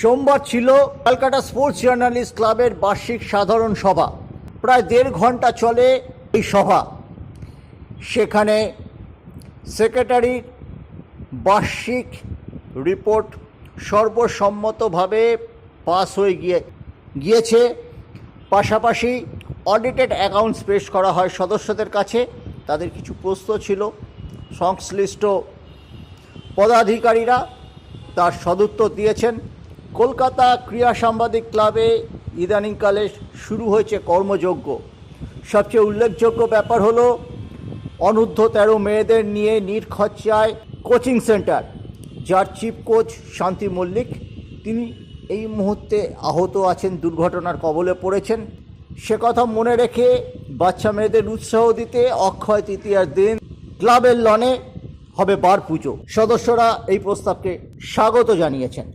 সোমবার ছিল Calcutta sports journalist ক্লাবের বার্ষিক সাধারণ সভা। প্রায় দেড় ঘণ্টা চলে এই সভা। সেখানে সেক্রেটারির বার্ষিক রিপোর্ট সর্বসম্মতভাবে পাস হয়ে গিয়ে, গিয়েছে। পাশাপাশি অডিটেড অ্যাকাউন্টস পেশ করা হয় সদস্যদের কাছে। তাদের কিছু প্রশ্ন ছিল। সংশ্লিষ্ট পদাধিকারীরা তার সদুত্তর দিয়েছেন। কলকাতা ক্রীড়া সাংবাদিক ক্লাবে ইদানিংকালে শুরু হয়েছে কর্মযজ্ঞ। সবচেয়ে উল্লেখযোগ্য ব্যাপার হলো, অনূর্ধ্ব তেরো মেয়েদের নিয়ে নির্খরচায় কোচিং সেন্টার, যার চিফ কোচ শান্তি মল্লিক। তিনি এই মুহূর্তে আহত আছেন, দুর্ঘটনার কবলে পড়েছেন। সে কথা মনে রেখে বাচ্চা মেয়েদের উৎসাহ দিতে অক্ষয় তৃতীয়ার দিন ক্লাবের লনে হবে বার পুজো। সদস্যরা এই প্রস্তাবকে স্বাগত জানিয়েছেন।